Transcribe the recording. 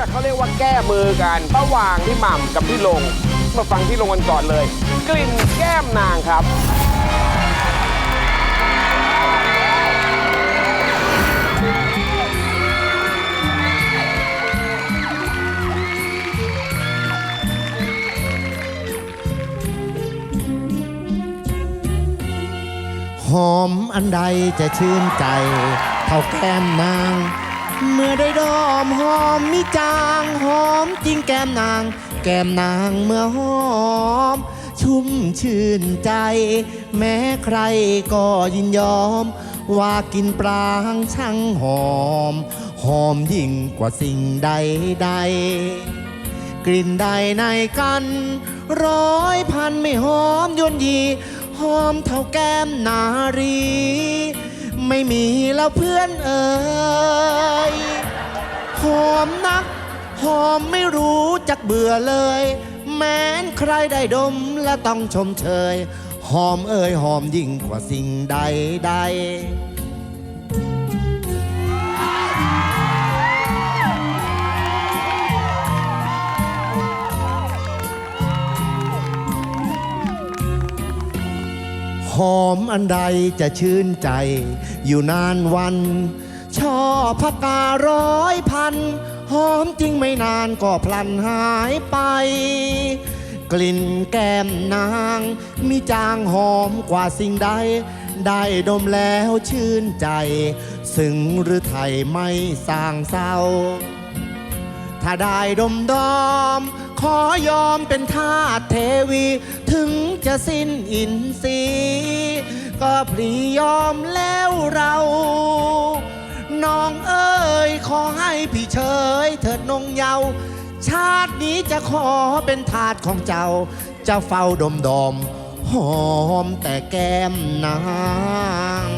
อะเขาเรียกว่าแก้มือกันระหว่างพี่หม่ำกับพี่ลง มาฟังพี่ลงกันก่อนเลย กลิ่นแก้มนางครับ หอมอันใดจะชื่นใจ เท่าแก้มนาง เมื่อได้ดอมหอมมิจางหอมจริงแก้มนาง แก้มนางเมื่อหอม ชุ่มชื่นใจ แม้ใครก็ยินยอม ว่ากินปรางช่างหอม หอมยิ่งกว่าสิ่งใดใดกลิ่นใดในกัน ร้อยพันไม่หอมยนยี หอมเท่าแก้มนารี ไม่มีแล้วเพื่อนเอ่ย มนัก หอมไม่รู้จักเบื่อเลย แม้นใครได้ดมและต้องชมเชย หอมเอ่ยหอมยิ่งกว่าสิ่งใดใดหอมอันใดจะชื่นใจ อยู่นานวัน ช่อพักการ้อยพัน ไม่นานก็พลันหายไป กลิ่นแก้มนาง มีจางหอมกว่าสิ่งใด ได้ดมแล้วชื่นใจ ซึ่งหรือไทยไม่สร้างเศร้า ถ้าได้ดมดอม ขอยอมเป็นทาสเทวี ถึงจะสิ้นอินทรีย์ก็พลียอมแล้วเรา พี่เฉยเถิดนงเยาว์ชาตินี้จะขอเป็นทาสของเจ้า จะเฝ้าดมดอมหอมแต่แก้มนาง